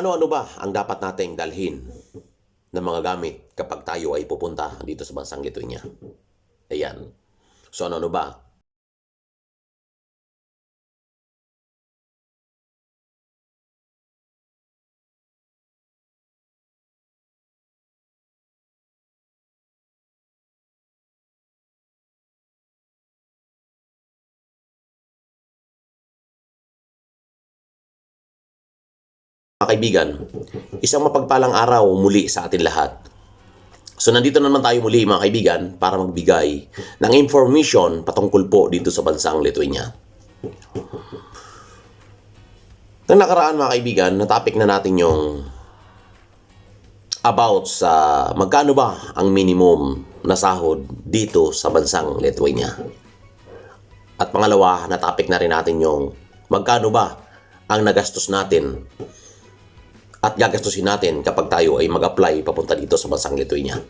Ano-ano ba ang dapat nating dalhin ng mga gamit kapag tayo ay pupunta dito sa bansang Lithuania? Ayan. So ano-ano ba? Kaibigan, isang mapagpalang araw muli sa atin lahat. So nandito naman tayo muli mga kaibigan para magbigay ng information patungkol po dito sa bansang Lithuania. Nang nakaraan mga kaibigan, na topic na natin yung about sa magkano ba ang minimum na sahod dito sa bansang Lithuania. At pangalawa, na topic na rin natin yung magkano ba ang nagastos natin at gagastusin natin kapag tayo ay mag-apply papunta dito sa bansang Lithuania.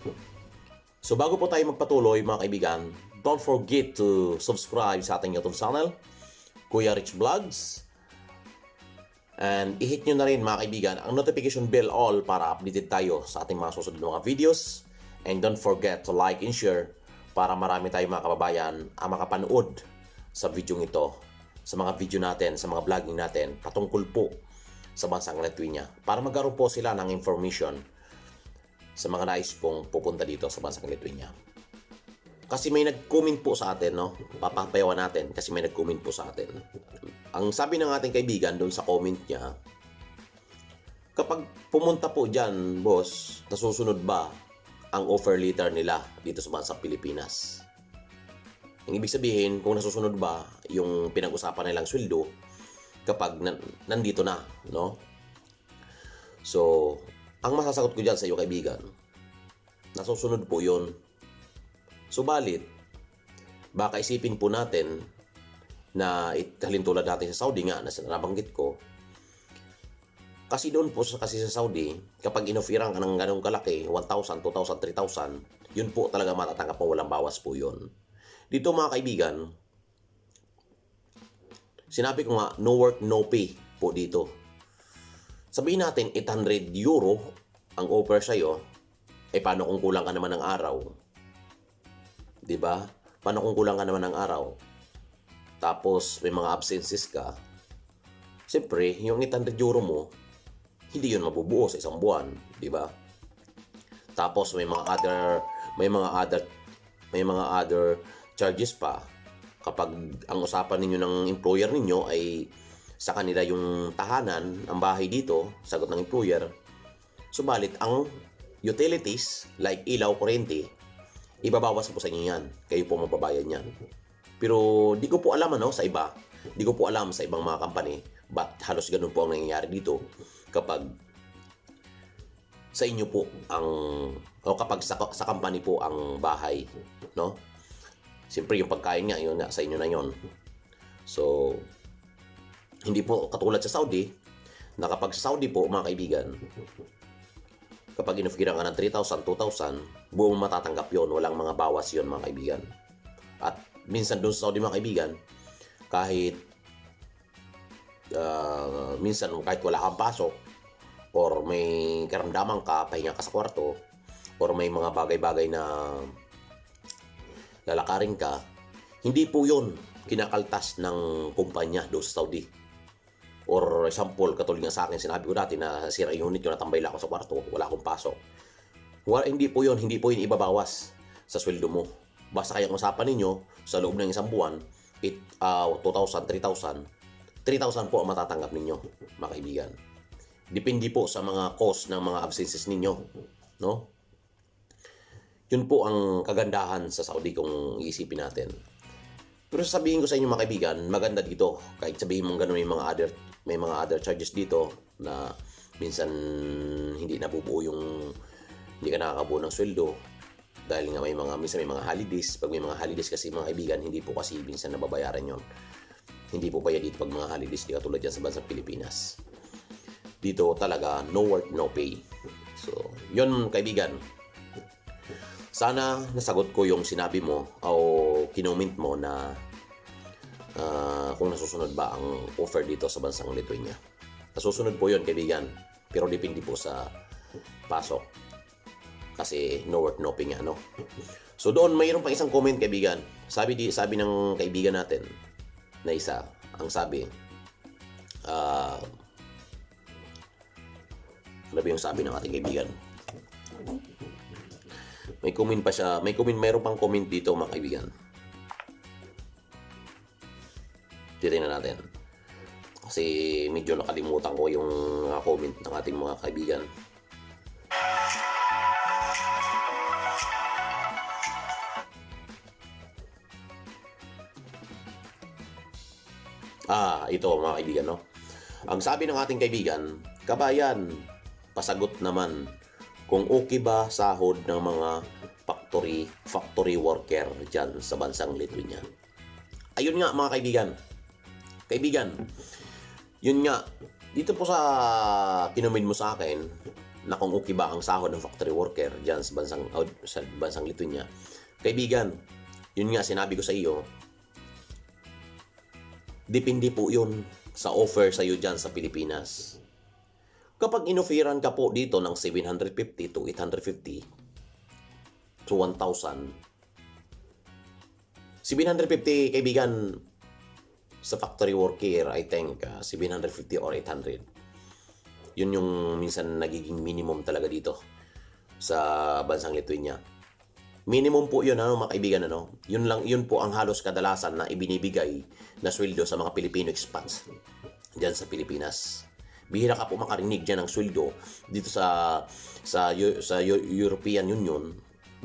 So bago po tayo magpatuloy mga kaibigan, don't forget to subscribe sa ating YouTube channel, Kuya Rich Vlogs. And i-hit nyo na rin mga kaibigan ang notification bell all para updated tayo sa ating mga susunod mga videos. And don't forget to like and share para marami tayong mga kababayan ang makapanood sa video ito, sa mga video natin, sa mga vlogging natin patungkol po sa bansang Lithuania para magkaroon po sila ng information sa mga nais pong pupunta dito sa bansang Lithuania. Kasi may nag-comment po sa atin, no? Papapayawan natin kasi may nag-comment po sa atin. Ang sabi ng ating kaibigan doon sa comment niya, kapag pumunta po dyan, boss, nasusunod ba ang offer letter nila dito sa bansang Pilipinas? Ang ibig sabihin, kung nasusunod ba yung pinag-usapan nilang sweldo, kapag nan- nandito na, no? So, ang masasagot ko dyan sa iyo kaibigan, nasusunod po yun. Subalit, baka isipin po natin na italin tulad natin sa Saudi nga na nabanggit ko, kasi doon po sa kasi sa Saudi, kapag inofiran ka ng ganong kalaki, 1,000, 2,000, 3,000, yun po talaga matatanggap mo walang bawas po yun. Dito mga kaibigan, Sinabi ko nga, no work, no pay po dito. Sabihin natin, 800 euro ang offer sa'yo. Eh, paano kung kulang ka naman ng araw? ba? Paano kung kulang ka naman ng araw? Tapos, may mga absences ka. Siyempre, yung 800 euro mo, hindi yun mabubuo sa isang buwan. 'di ba? Tapos, may mga other, may mga other, may mga other charges pa kapag ang usapan ninyo ng employer ninyo ay sa kanila yung tahanan, ang bahay dito, sagot ng employer, subalit ang utilities like ilaw, kuryente, ibabawas po sa inyo yan. Kayo po mababayad yan. Pero di ko po alam ano sa iba. Di ko po alam sa ibang mga company but halos ganun po ang nangyayari dito kapag sa inyo po ang o kapag sa, sa company po ang bahay, no? Siyempre, yung pagkain nga, yun nga, sa inyo na yon. So, hindi po katulad sa Saudi, na kapag sa Saudi po, mga kaibigan, kapag inufiran ka ng 3,000, 2,000, buong matatanggap yon walang mga bawas yon mga kaibigan. At minsan doon sa Saudi, mga kaibigan, kahit uh, minsan kahit wala kang pasok, or may karamdaman ka, pahinga ka sa kwarto, or may mga bagay-bagay na lalakarin ka, hindi po yun kinakaltas ng kumpanya doon sa Saudi. Or example, katulad nga sa akin, sinabi ko dati na sira unit yung natambay lang ako sa kwarto, wala akong pasok. Wala, hindi po yun, hindi po yun ibabawas sa sweldo mo. Basta kayang usapan ninyo sa loob ng isang buwan, it, uh, 2,000, 3,000, 3,000 po ang matatanggap ninyo, mga kaibigan. Depende po sa mga cost ng mga absences ninyo, no? Yun po ang kagandahan sa Saudi kung iisipin natin. Pero sabihin ko sa inyo mga kaibigan, maganda dito. Kahit sabihin mong gano'n may mga other may mga other charges dito na minsan hindi nabubuo yung hindi ka nakakabuo ng sweldo. Dahil nga may mga minsan may mga holidays. Pag may mga holidays kasi mga kaibigan hindi po kasi minsan nababayaran yon hindi po bayad dito pag mga holidays di katulad yan sa bansang Pilipinas. Dito talaga no work no pay. So yon kaibigan sana nasagot ko yung sinabi mo o kinoment mo na uh, kung nasusunod ba ang offer dito sa bansang Lithuania. Nasusunod po yun, kaibigan. Pero depende po sa pasok. Kasi no work, no pay nga, no? So doon, mayroon pa isang comment, kaibigan. Sabi, di, sabi ng kaibigan natin na isa, ang sabi, ah, ano ba yung sabi ng ating kaibigan? May comment pa siya, may comment, mayroon pang comment dito mga kaibigan. Titingnan natin. Kasi medyo nakalimutan ko yung mga comment ng ating mga kaibigan. Ah, ito mga kaibigan, no? Ang sabi ng ating kaibigan, kabayan, pasagot naman kung okay ba sahod ng mga factory factory worker dyan sa bansang Lithuania. Ayun nga mga kaibigan. Kaibigan, yun nga, dito po sa kinumin mo sa akin na kung okay ba ang sahod ng factory worker dyan sa bansang, sa bansang Lithuania. Kaibigan, yun nga sinabi ko sa iyo, depende po yun sa offer sa iyo dyan sa Pilipinas. Kapag inoferan ka po dito ng 750 to 850 to 1,000, 750 kaibigan sa factory worker, I think uh, 750 or 800. Yun yung minsan nagiging minimum talaga dito sa bansang Lithuania. Minimum po yun, ano, mga kaibigan, ano? Yun, lang, yun po ang halos kadalasan na ibinibigay na sweldo sa mga Filipino expats dyan sa Pilipinas. Bihira ka po makarinig dyan ng sweldo dito sa sa sa Eu- European Union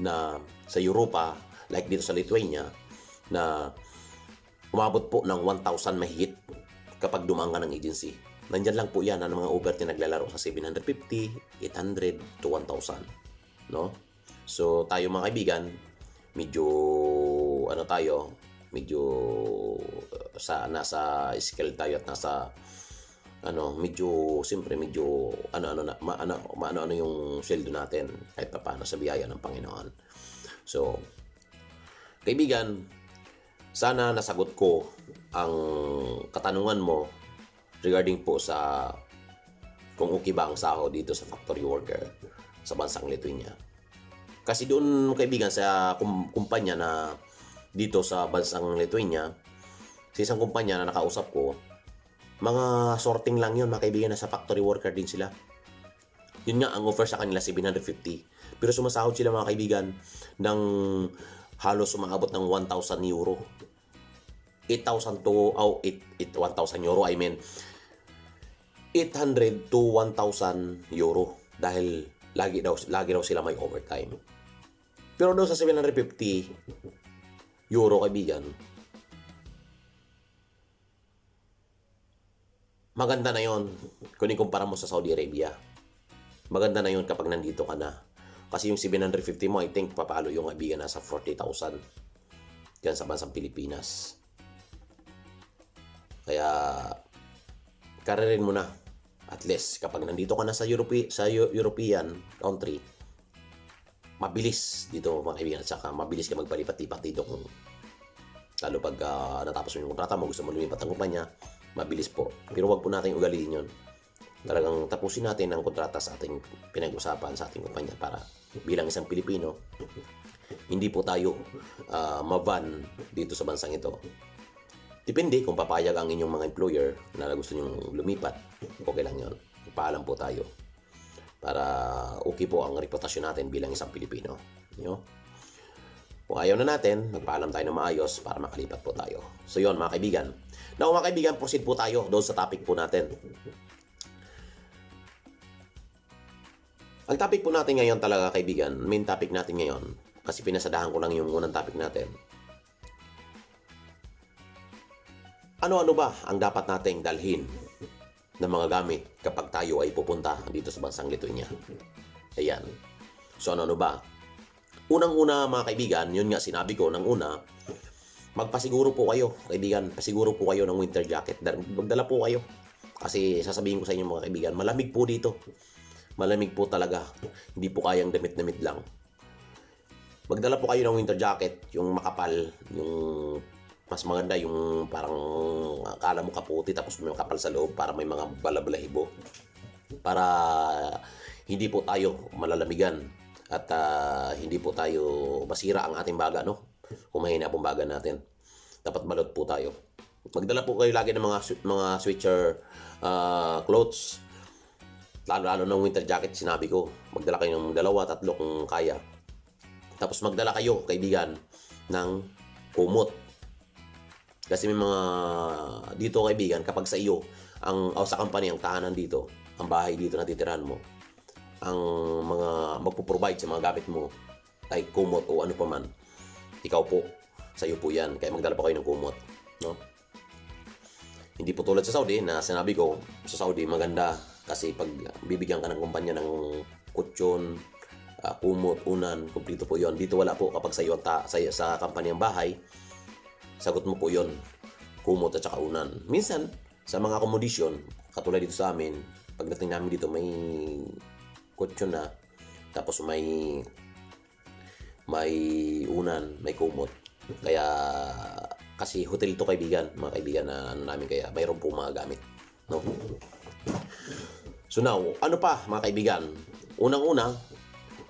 na sa Europa like dito sa Lithuania na umabot po ng 1,000 mahigit kapag dumaan ka ng agency. Nandyan lang po yan ang mga overtime naglalaro sa 750, 800 to 1,000. No? So tayo mga kaibigan, medyo ano tayo, medyo uh, sa nasa skill tayo at nasa ano, medyo siyempre medyo ano-ano na ma, ano, ano-ano yung sweldo natin kahit pa paano sa biyaya ng Panginoon. So, kaibigan, sana nasagot ko ang katanungan mo regarding po sa kung okay ba ang sahod dito sa factory worker sa bansang Lithuania. Kasi doon kaibigan sa kum- kumpanya na dito sa bansang Lithuania, sa isang kumpanya na nakausap ko, mga sorting lang yun, mga kaibigan, nasa factory worker din sila. Yun nga, ang offer sa kanila 750. Pero sumasahod sila mga kaibigan ng halos umaabot ng 1,000 euro. 8,000 to, oh, 8, 8, 1,000 euro, I mean, 800 to 1,000 euro dahil lagi daw lagi daw sila may overtime. Pero doon sa 750 euro kaibigan, maganda na yon kung ikumpara mo sa Saudi Arabia. Maganda na yon kapag nandito ka na. Kasi yung 750 mo, I think, papalo yung kaibigan nasa 40,000 dyan sa bansang Pilipinas. Kaya, kararin mo na. At least, kapag nandito ka na sa, Europe, sa Eu- European country, mabilis dito mga kaibigan at saka mabilis ka magpalipat-lipat dito kung lalo pag ah, natapos mo yung kontrata mo, gusto mo lumipat ang kumpanya, mabilis po. Pero wag po natin ugaliin yun. Talagang tapusin natin ang kontrata sa ating pinag-usapan sa ating kumpanya para bilang isang Pilipino, hindi po tayo ah, maban dito sa bansang ito. Depende kung papayag ang inyong mga employer na gusto nyong lumipat. Okay lang yun. Paalam po tayo. Para okay po ang reputasyon natin bilang isang Pilipino. Yo? Kung ayaw na natin, magpaalam tayo ng maayos para makalipat po tayo. So yon mga kaibigan. Now mga kaibigan, proceed po tayo doon sa topic po natin. Ang topic po natin ngayon talaga kaibigan, main topic natin ngayon, kasi pinasadahan ko lang yung unang topic natin. Ano-ano ba ang dapat nating dalhin ng mga gamit kapag tayo ay pupunta dito sa bansang Lithuania? Ayan. So ano-ano ba? Unang-una mga kaibigan, yun nga sinabi ko nang una, magpasiguro po kayo, kaibigan, pasiguro po kayo ng winter jacket. Magdala po kayo. Kasi sasabihin ko sa inyo mga kaibigan, malamig po dito. Malamig po talaga. Hindi po kayang damit-damit lang. Magdala po kayo ng winter jacket, yung makapal, yung mas maganda yung parang akala mo kaputi tapos may makapal sa loob para may mga balabalahibo. para hindi po tayo malalamigan at ah, hindi po tayo masira ang ating baga, no? Kung mahina pong baga natin. Dapat balot po tayo. Magdala po kayo lagi ng mga mga switcher ah, clothes. Lalo-lalo ng winter jacket, sinabi ko. Magdala kayo ng dalawa, tatlo kung kaya. Tapos magdala kayo, kaibigan, ng kumot. Kasi may mga dito kaibigan, kapag sa iyo, ang o sa company, ang tahanan dito, ang bahay dito na titirahan mo, ang mga magpo-provide sa mga gamit mo ay kumot o ano pa man, ikaw po, sa iyo po yan. Kaya magdala pa kayo ng kumot. No? Hindi po tulad sa Saudi na sinabi ko, sa Saudi maganda kasi pag bibigyan ka ng kumpanya ng kutsyon, ah, kumot, unan, kumplito po yon. Dito wala po kapag sa iyo ang ta- sa, sa kampanyang bahay, sagot mo po yon kumot at saka unan. Minsan, sa mga accommodation, katulad dito sa amin, pagdating namin dito may kutsyon na, tapos may may unan, may kumot. Kaya, kasi hotel to kaibigan, mga kaibigan na ano namin kaya mayroon po mga gamit. No? So now, ano pa mga kaibigan? Unang-una,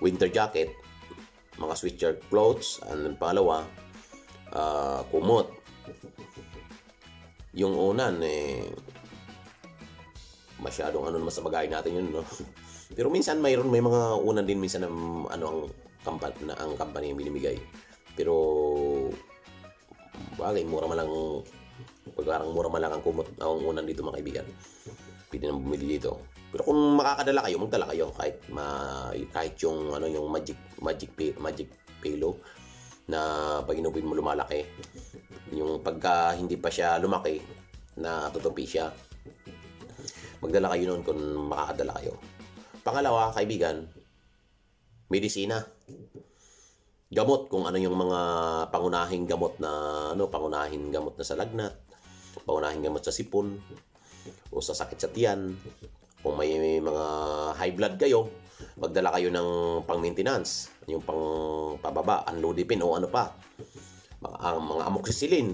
winter jacket, mga sweatshirt clothes, and then pangalawa, ah, kumot. Yung unan, eh, masyadong ano naman sa natin yun, no? Pero minsan mayroon may mga unan din minsan ng ano ang kampan na ang company yung binibigay. Pero bagay mura man lang parang mura man lang ang kumot ang unan dito mga kaibigan. Pwede nang bumili dito. Pero kung makakadala kayo, magdala kayo kahit ma, kahit yung ano yung magic magic magic pillow na pag mo lumalaki. Yung pagka hindi pa siya lumaki na tutupi siya. Magdala kayo noon kung makakadala kayo. Pangalawa, kaibigan, medisina. Gamot kung ano yung mga pangunahing gamot na ano, pangunahing gamot na sa lagnat, pangunahing gamot sa sipon o sa sakit sa tiyan. Kung may mga high blood kayo, magdala kayo ng pang-maintenance, yung pang pababa, unlodipin o ano pa. Mga, ang mga amoxicillin,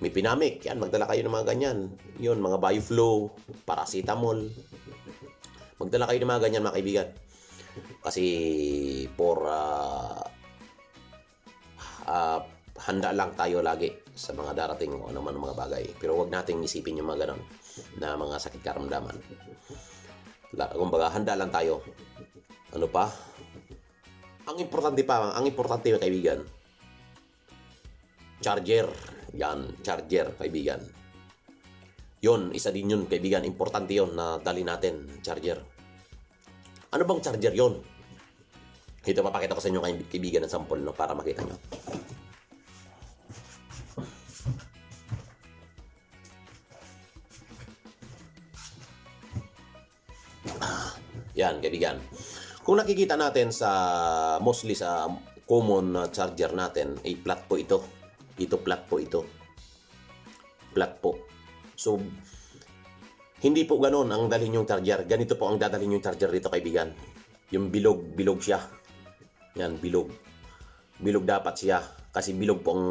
may pinamik, yan, magdala kayo ng mga ganyan. Yun, mga bioflow, paracetamol. Magdala kayo ng mga ganyan, mga kaibigan. Kasi, for, ah, ah, handa lang tayo lagi sa mga darating o ano man mga bagay. Pero wag nating isipin yung mga ganon na mga sakit karamdaman. Kumbaga, handa lang tayo. Ano pa? Ang importante pa, ang importante mga kaibigan, charger. Yan, charger, kaibigan. Yon, isa din yun, kaibigan. Importante yon na dali natin, charger. Ano bang charger yon? Ito, papakita ko sa inyo kaib- kaibigan ng sample no, para makita nyo. Ah, Yan, kaibigan. Kung nakikita natin sa mostly sa common na charger natin, ay flat po ito. Ito flat po ito. Flat po. So, hindi po ganun ang dalhin yung charger. Ganito po ang dadalhin yung charger dito, kaibigan. Yung bilog, bilog siya. Yan, bilog. Bilog dapat siya. Kasi bilog po ang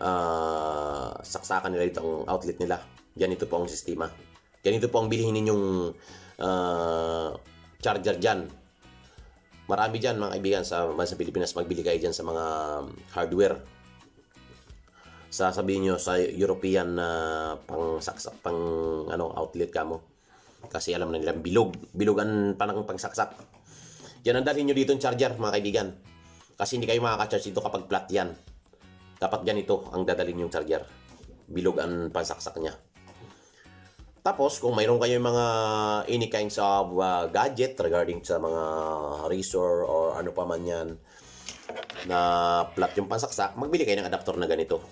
ah, saksakan nila dito, ang outlet nila. Ganito po ang sistema. Ganito po ang bilhin ninyong ah, charger dyan. Marami dyan, mga kaibigan, sa bansa Pilipinas, magbili kayo dyan sa mga hardware sasabihin nyo sa European na pang saksak pang ano outlet ka mo. Kasi alam na nila bilog. Bilog ang panang pangsaksak yan ang dalhin nyo dito yung charger mga kaibigan. Kasi hindi kayo makaka-charge dito kapag flat yan. Dapat ganito ang dadalhin yung charger. Bilog ang pangsaksak niya. Tapos kung mayroon kayo mga any kinds of uh, gadget regarding sa mga razor or ano pa man yan na flat yung pansaksak, magbili kayo ng adapter na ganito.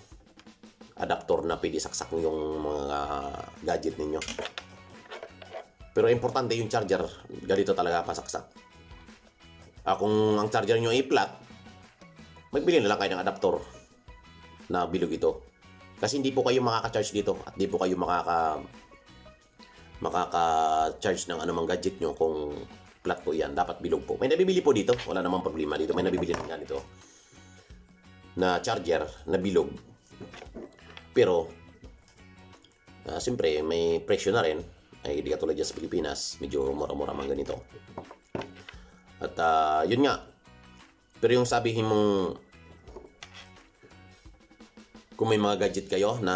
Adapter na pwede saksak yung mga gadget ninyo. Pero importante yung charger, ganito talaga pasaksak. Ah, kung ang charger nyo ay flat, magbili na lang kayo ng adapter na bilog ito. Kasi hindi po kayo makaka-charge dito at hindi po kayo makaka makaka-charge ng anumang gadget nyo kung flat po yan. Dapat bilog po. May nabibili po dito. Wala namang problema dito. May nabibili ng ganito na charger na bilog. Pero, ah, siyempre, may presyo na rin. ay hindi katulad dyan sa Pilipinas, medyo mura-mura man ganito. At ah, yun nga, pero yung sabihin mong kung may mga gadget kayo na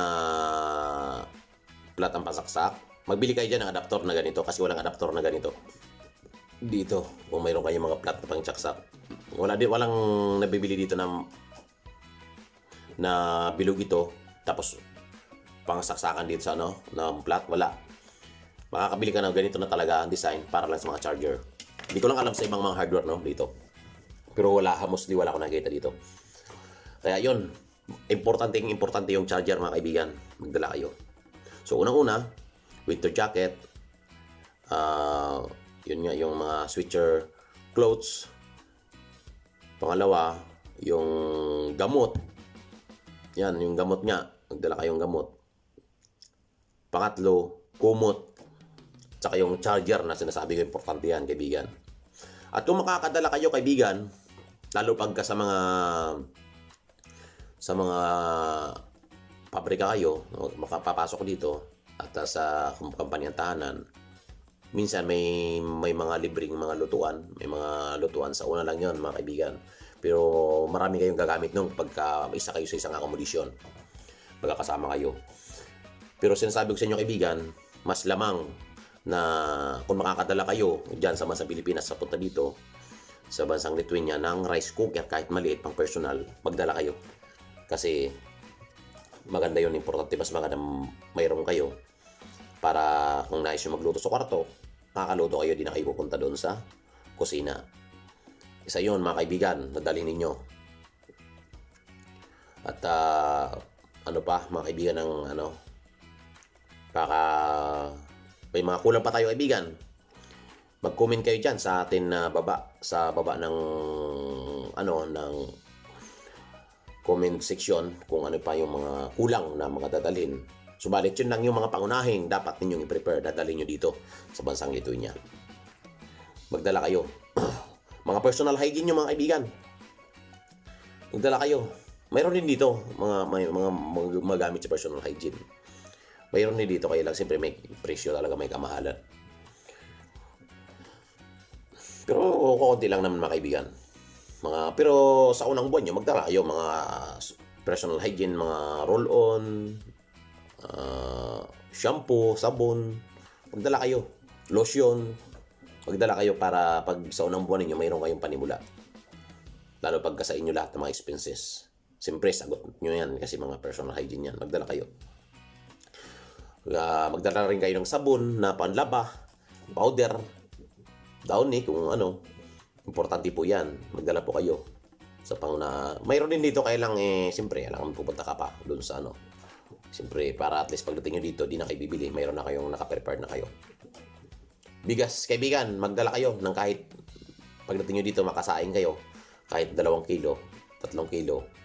flat ang pasaksak, magbili kayo dyan ng adapter na ganito kasi walang adapter na ganito. Dito, kung mayroon kayong mga flat na pangsaksak. Wala din, walang nabibili dito na na bilog ito tapos pangsaksakan dito sa ano, ng flat, wala. Makakabili ka ng ganito na talaga ang design para lang sa mga charger. Hindi ko lang alam sa ibang mga hardware no dito. Pero wala, mostly wala ko nakita dito. Kaya yun, importante importante yung charger mga kaibigan. Magdala kayo. So unang-una, winter jacket, ah yun nga yung mga switcher clothes. Pangalawa, yung gamot. Yan, yung gamot nga. Magdala kayong gamot. Pangatlo, kumot. Tsaka yung charger na sinasabi ko importante yan, kaibigan. At kung makakadala kayo, kaibigan, lalo pagka sa mga sa mga pabrika kayo, makapapasok dito at uh, sa kampanyang tahanan, minsan may may mga libreng mga lutuan, may mga lutuan sa una lang 'yon, mga kaibigan. Pero marami kayong gagamit nung pagka isa kayo sa isang akomodasyon. Magkakasama kayo. Pero sinasabi ko sa inyo kaibigan, mas lamang na kung makakadala kayo diyan sa bansang Pilipinas sa punta dito sa bansang Lithuania ng rice cooker kahit maliit pang personal, magdala kayo. Kasi maganda yun, importante mas maganda mayroon kayo para kung nais nyo magluto sa kwarto, makakaluto kayo, di na kayo pupunta doon sa kusina. Isa yun, mga kaibigan, nadali ninyo. At ah, ano pa, mga kaibigan ng ano, baka may mga kulang pa tayo kaibigan. Mag-comment kayo dyan sa atin na baba, sa baba ng ano, ng comment section kung ano pa yung mga kulang na mga dadalhin. Subalit yun lang yung mga pangunahing dapat ninyong i-prepare dadalhin nyo dito sa bansang Lithuania. Magdala kayo. mga personal hygiene nyo mga kaibigan. Magdala kayo. Mayroon din dito mga may, mga, mga magamit sa personal hygiene. Mayroon din dito kaya lang siyempre may presyo talaga may kamahalan. Pero kukunti lang naman mga kaibigan. Mga, pero sa unang buwan nyo, magdala kayo mga personal hygiene, mga roll-on, ah, shampoo, sabon. Magdala kayo. Lotion. Magdala kayo para pag sa unang buwan ninyo, mayroon kayong panimula. Lalo pagka sa inyo lahat ng mga expenses. Siyempre, sagot nyo yan kasi mga personal hygiene yan. Magdala kayo. Ah, magdala rin kayo ng sabon na panlaba, powder, downy kung ano. Importante po yan. Magdala po kayo. Sa panguna. Mayroon din dito kaya lang eh, siyempre, alam pupunta ka pa doon sa ano. Siyempre, para at least pagdating nyo dito, di na kayo bibili. Mayroon na kayong nakaprepared na kayo. Bigas, kaibigan, magdala kayo ng kahit pagdating nyo dito, makasaing kayo. Kahit dalawang kilo, tatlong kilo.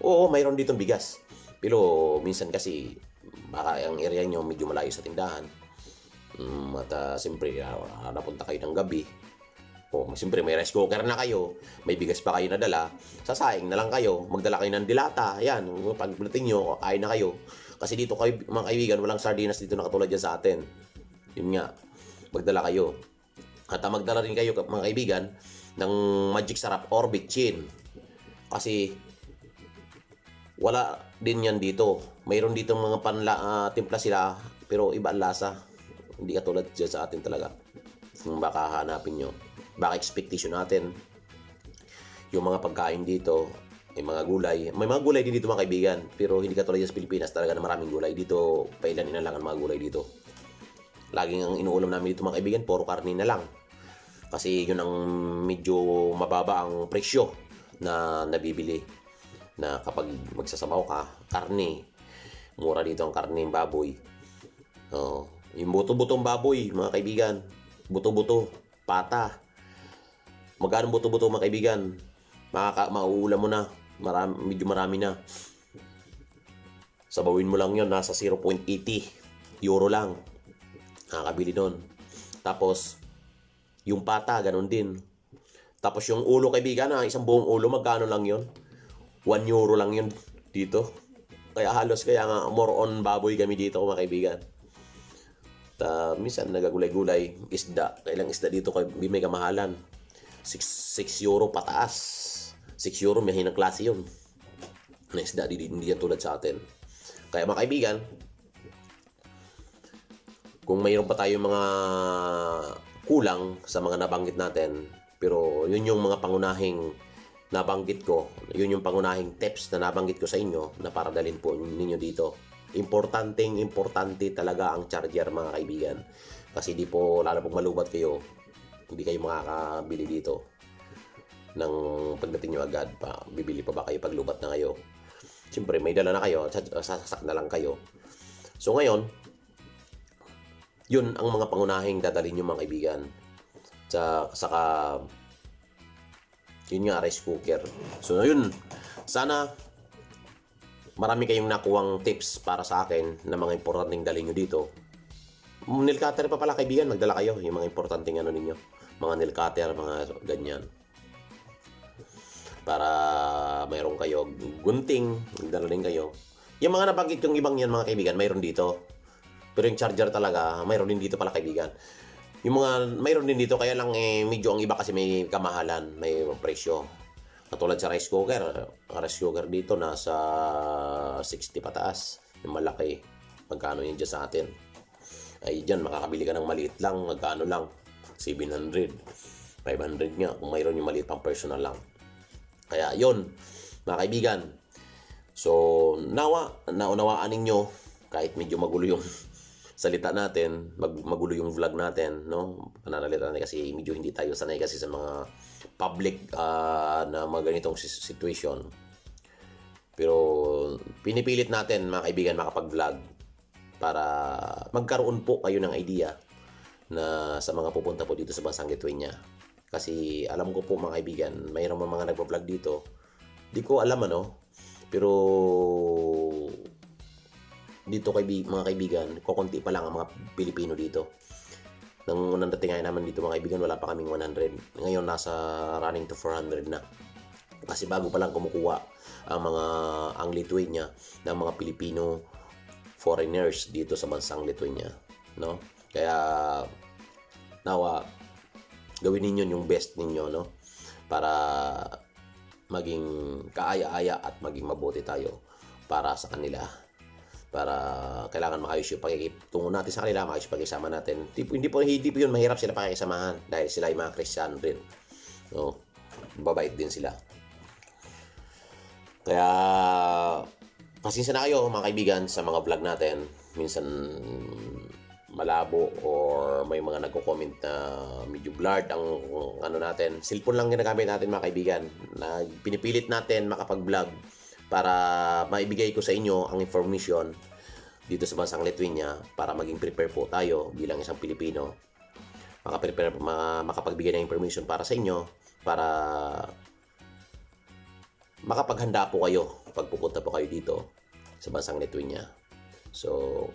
Oo, mayroon dito bigas. Pero minsan kasi, baka ang area nyo medyo malayo sa tindahan. Mm, at uh, siyempre, uh, napunta kayo ng gabi. O, siyempre, may rice cooker na kayo. May bigas pa kayo nadala. Sasaing na lang kayo. Magdala kayo ng dilata. Ayan, pagdating nyo, kain na kayo. Kasi dito, kayo, mga kaibigan, walang sardinas dito na katulad yan sa atin. Yun nga, magdala kayo. At uh, magdala rin kayo, mga kaibigan, ng Magic Sarap Orbit Chin. Kasi, wala din yan dito. Mayroon dito mga panla, ah, timpla sila, pero iba ang lasa. Hindi katulad dyan sa atin talaga. Kung baka hanapin nyo. Baka expectation natin. Yung mga pagkain dito, may mga gulay. May mga gulay din dito mga kaibigan. Pero hindi katulad sa Pilipinas. Talaga na maraming gulay dito. Pailan na lang ang mga gulay dito. Laging ang inuulam namin dito mga kaibigan, puro karni na lang. Kasi yun ang medyo mababa ang presyo na nabibili na kapag magsasamaw ka, karne. Mura dito ang karne ng baboy. Oh, yung buto-butong baboy, mga kaibigan. Buto-buto, pata. Magkano buto-buto, mga kaibigan? Makaka mauulam mo na. Marami, medyo marami na. Sabawin mo lang yon nasa 0.80 euro lang. Nakakabili nun. Tapos, yung pata, ganun din. Tapos yung ulo, kaibigan, ah, isang buong ulo, magkano lang yon 1 euro lang yun dito. Kaya halos kaya nga more on baboy kami dito mga kaibigan. Ta, minsan nagagulay-gulay, isda. Kailang isda dito kay may kamahalan. 6, 6 euro pataas. 6 euro, may hinang klase yun. Na isda, hindi, hindi yan tulad sa atin. Kaya mga kaibigan, kung mayroon pa tayong mga kulang sa mga nabanggit natin, pero yun yung mga pangunahing nabanggit ko, yun yung pangunahing tips na nabanggit ko sa inyo na para dalhin po ninyo dito. Importanteng importante talaga ang charger mga kaibigan. Kasi di po, lalo pag malubat kayo, hindi kayo makakabili dito ng pagdating nyo agad pa. Bibili pa ba kayo pag lubat na kayo? Siyempre, may dala na kayo, sasak na lang kayo. So ngayon, yun ang mga pangunahing dadalhin nyo mga kaibigan. Sa, saka, yun nga, rice cooker. So yun, sana marami kayong nakuwang tips para sa akin na mga importanteng dalhin nyo dito. Nail cutter pa pala kaibigan, magdala kayo yung mga importanteng ano ninyo. Mga nail cutter, mga ganyan. Para mayroon kayo gunting, magdala din kayo. Yung mga nabanggit yung ibang yan mga kaibigan, mayroon dito. Pero yung charger talaga, mayroon din dito pala kaibigan. Yung mga, mayroon din dito, kaya lang eh, medyo ang iba kasi may kamahalan, may presyo. Katulad sa rice cooker, ang rice cooker dito nasa 60 pataas. Yung malaki, magkano yun dyan sa atin. Ay dyan, makakabili ka ng maliit lang, magkano lang. 700, 500 nga, kung mayroon yung maliit pang personal lang. Kaya yon mga kaibigan. So, nawa, naunawaan ninyo, kahit medyo magulo yung salita natin, mag, magulo yung vlog natin, no? Pananalita natin kasi medyo hindi tayo sanay kasi sa mga public ah, na mga ganitong situation. Pero pinipilit natin mga kaibigan makapag-vlog para magkaroon po kayo ng idea na sa mga pupunta po dito sa bansang Lithuania. Kasi alam ko po mga kaibigan, mayroong mga nagpa-vlog dito. Di ko alam ano, pero dito kay mga kaibigan, kukunti pa lang ang mga Pilipino dito. Nang unang datingan naman dito mga kaibigan, wala pa kaming 100. Ngayon nasa running to 400 na. Kasi bago pa lang kumukuha ang mga ang Lithuania ng mga Pilipino foreigners dito sa bansang Lithuania, no? Kaya nawa gawin ninyo yung best ninyo, no? Para maging kaaya-aya at maging mabuti tayo para sa kanila para kailangan maayos yung pakikitungo natin sa kanila, maayos yung pakisama natin. Hindi hindi po, hindi po yun mahirap sila pakikisamahan dahil sila ay mga Christian rin. No? Babait din sila. Kaya, pasensya na kayo mga kaibigan sa mga vlog natin. Minsan malabo or may mga nagko-comment na medyo blurred ang ano natin. Cellphone lang ginagamit natin mga kaibigan. Na pinipilit natin makapag-vlog para maibigay ko sa inyo ang information dito sa bansang Lithuania para maging prepare po tayo bilang isang Pilipino. Makaprepare ma- makapagbigay ng information para sa inyo para makapaghanda po kayo pag pupunta po kayo dito sa bansang Lithuania. So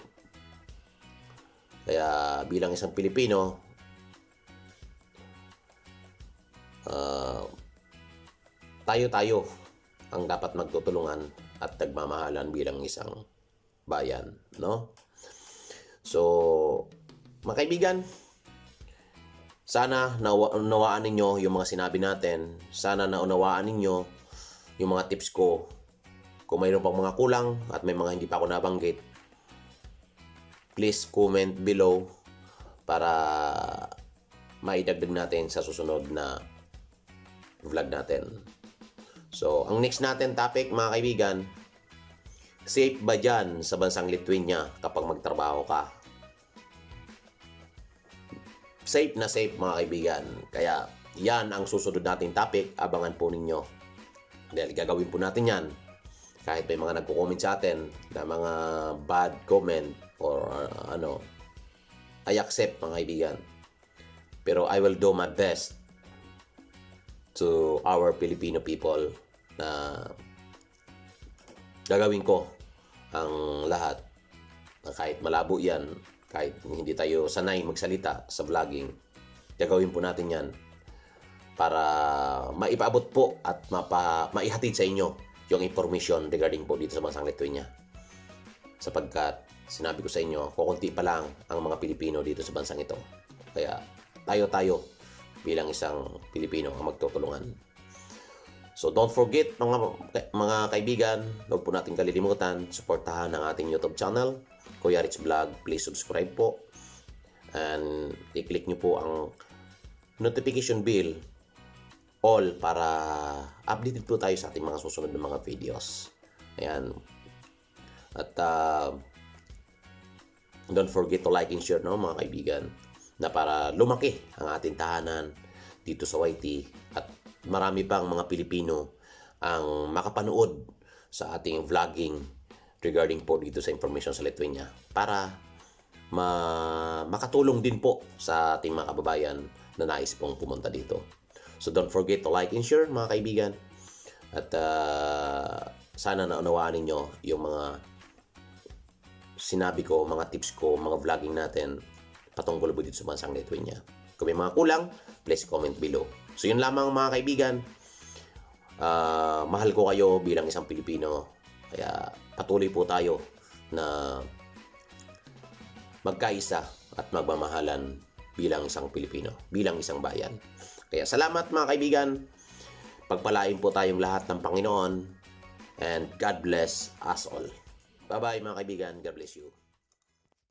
kaya bilang isang Pilipino ah, tayo-tayo ang dapat magtutulungan at nagmamahalan bilang isang bayan, no? So, mga kaibigan, sana nawa- naunawaan ninyo yung mga sinabi natin. Sana naunawaan ninyo yung mga tips ko. Kung mayroon pang mga kulang at may mga hindi pa ako nabanggit, please comment below para maidagdag natin sa susunod na vlog natin. So, ang next natin topic, mga kaibigan, safe ba dyan sa bansang Lithuania kapag magtrabaho ka? Safe na safe, mga kaibigan. Kaya, yan ang susunod nating topic. Abangan po ninyo. Dahil gagawin po natin yan. Kahit may mga nagko-comment sa atin na mga bad comment or uh, ano, I accept, mga kaibigan. Pero I will do my best to our Filipino people na gagawin ko ang lahat na kahit malabo yan, kahit hindi tayo sanay magsalita sa vlogging, gagawin po natin yan para maipaabot po at mapa, maihatid sa inyo yung information regarding po dito sa bansang Lithuania. Sapagkat sinabi ko sa inyo, kukunti pa lang ang mga Pilipino dito sa bansang ito. Kaya tayo-tayo bilang isang Pilipino ang magtutulungan. So don't forget mga mga kaibigan, huwag po natin kalilimutan, suportahan ang ating YouTube channel, Kuya Rich Vlog. Please subscribe po. And i-click nyo po ang notification bell all para updated po tayo sa ating mga susunod na mga videos. Ayan. At uh, don't forget to like and share no mga kaibigan na para lumaki ang ating tahanan dito sa YT at marami pang mga Pilipino ang makapanood sa ating vlogging regarding po dito sa information sa Lithuania para ma makatulong din po sa ating mga kababayan na nais pong pumunta dito. So don't forget to like and share mga kaibigan. At uh, sana naunawaan ninyo yung mga sinabi ko, mga tips ko, mga vlogging natin patungkol po dito sa bansang Lithuania. Kung may mga kulang, please comment below. So yun lamang mga kaibigan. Ah, mahal ko kayo bilang isang Pilipino. Kaya patuloy po tayo na magkaisa at magmamahalan bilang isang Pilipino, bilang isang bayan. Kaya salamat mga kaibigan. Pagpalain po tayong lahat ng Panginoon. And God bless us all. Bye-bye mga kaibigan. God bless you.